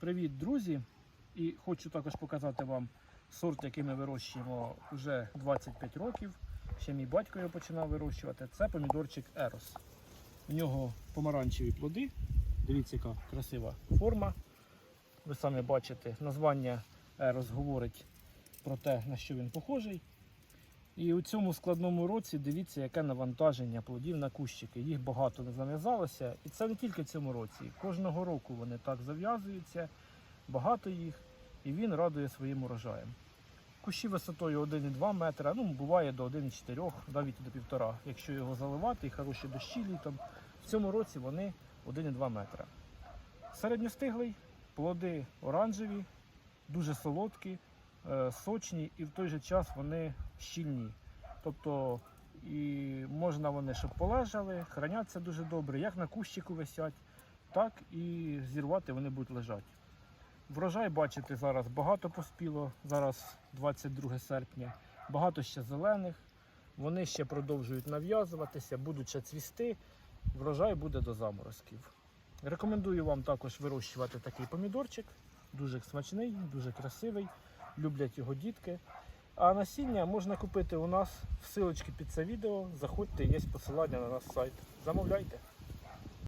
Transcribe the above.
Привіт, друзі! І хочу також показати вам сорт, який ми вирощуємо вже 25 років. Ще мій батько його починав вирощувати. Це помідорчик Ерос. У нього помаранчеві плоди. Дивіться, яка красива форма. Ви самі бачите, названня Ерос говорить про те, на що він похожий. І у цьому складному році дивіться, яке навантаження плодів на кущики. Їх багато не зав'язалося. І це не тільки в цьому році. Кожного року вони так зав'язуються, багато їх, і він радує своїм урожаєм. Кущі висотою 1,2 метра, ну буває до 1,4, навіть до 1,5. Якщо його заливати і хороші дощі літом, в цьому році вони 1,2 метра. Середньостиглий, плоди оранжеві, дуже солодкі, сочні і в той же час вони щільні. Тобто і можна вони, щоб полежали, храняться дуже добре, як на кущику висять, так і зірвати вони будуть лежати. Врожай, бачите, зараз багато поспіло, зараз 22 серпня, багато ще зелених. Вони ще продовжують нав'язуватися, будуть ще цвісти. Врожай буде до заморозків. Рекомендую вам також вирощувати такий помідорчик. Дуже смачний, дуже красивий. Люблять його дітки. А насіння можна купити у нас в силочці під це відео. Заходьте, є посилання на наш сайт. Замовляйте.